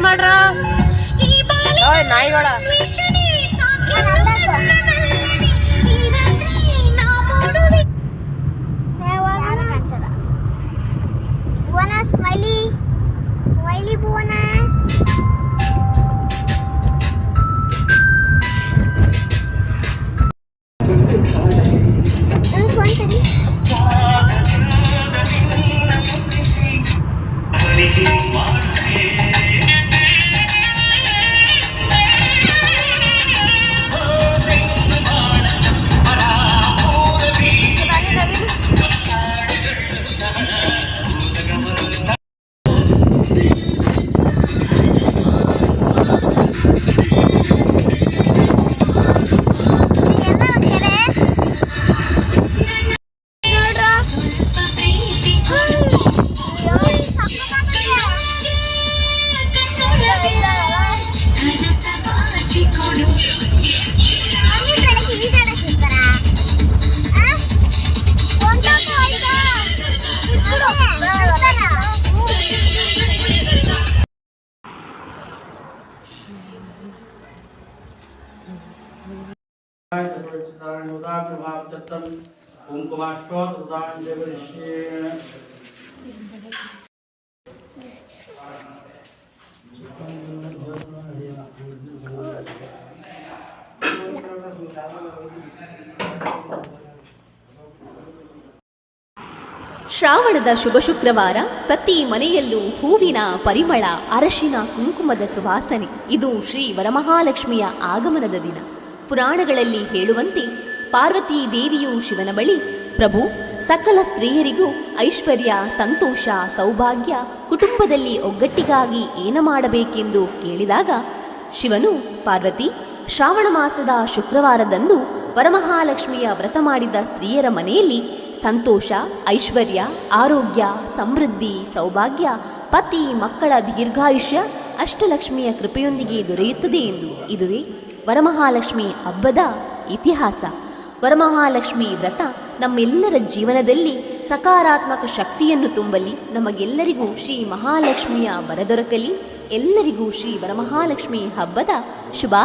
Smile ಮಾಡ್ರ ಓಯ್ ನಾಯಿಗಳ ಭುವನ ಸ್ಮೈಲಿ ಸ್ಮೈಲಿ ಭುವನ उदाहरणभावचत्तम कुंकुमाष्टोत उदाहरण देवऋषेण Thank you. ಶ್ರಾವಣದ ಶುಭ ಶುಕ್ರವಾರ ಪ್ರತಿ ಮನೆಯಲ್ಲೂ ಹೂವಿನ ಪರಿಮಳ, ಅರಶಿನ, ಕುಂಕುಮದ ಸುವಾಸನೆ. ಇದು ಶ್ರೀ ವರಮಹಾಲಕ್ಷ್ಮಿಯ ಆಗಮನದ ದಿನ. ಪುರಾಣಗಳಲ್ಲಿ ಹೇಳುವಂತೆ ಪಾರ್ವತಿ ದೇವಿಯು ಶಿವನ ಬಳಿ, ಪ್ರಭು, ಸಕಲ ಸ್ತ್ರೀಯರಿಗೂ ಐಶ್ವರ್ಯ, ಸಂತೋಷ, ಸೌಭಾಗ್ಯ, ಕುಟುಂಬದಲ್ಲಿ ಒಗ್ಗಟ್ಟಿಗಾಗಿ ಏನ ಮಾಡಬೇಕೆಂದು ಕೇಳಿದಾಗ, ಶಿವನು, ಪಾರ್ವತಿ, ಶ್ರಾವಣ ಮಾಸದ ಶುಕ್ರವಾರದಂದು ವರಮಹಾಲಕ್ಷ್ಮಿಯ ವ್ರತ ಮಾಡಿದ ಸ್ತ್ರೀಯರ ಮನೆಯಲ್ಲಿ ಸಂತೋಷ, ಐಶ್ವರ್ಯ, ಆರೋಗ್ಯ, ಸಮೃದ್ಧಿ, ಸೌಭಾಗ್ಯ, ಪತಿ, ಮಕ್ಕಳ ದೀರ್ಘಾಯುಷ್ಯ ಅಷ್ಟಲಕ್ಷ್ಮಿಯ ಕೃಪೆಯೊಂದಿಗೆ ದೊರೆಯುತ್ತದೆ ಎಂದು ಇದುವೇ ವರಮಹಾಲಕ್ಷ್ಮಿ ಹಬ್ಬದ ಇತಿಹಾಸ. ವರಮಹಾಲಕ್ಷ್ಮಿ ವ್ರತ ನಮ್ಮೆಲ್ಲರ ಜೀವನದಲ್ಲಿ ಸಕಾರಾತ್ಮಕ ಶಕ್ತಿಯನ್ನು ತುಂಬಲಿ ನಮಗೆಲ್ಲರಿಗೂ ಶ್ರೀ ಮಹಾಲಕ್ಷ್ಮಿಯ ವರ ದೊರಕಲಿ. ಎಲ್ಲರಿಗೂ ಶ್ರೀ ವರಮಹಾಲಕ್ಷ್ಮಿ ಹಬ್ಬದ ಶುಭ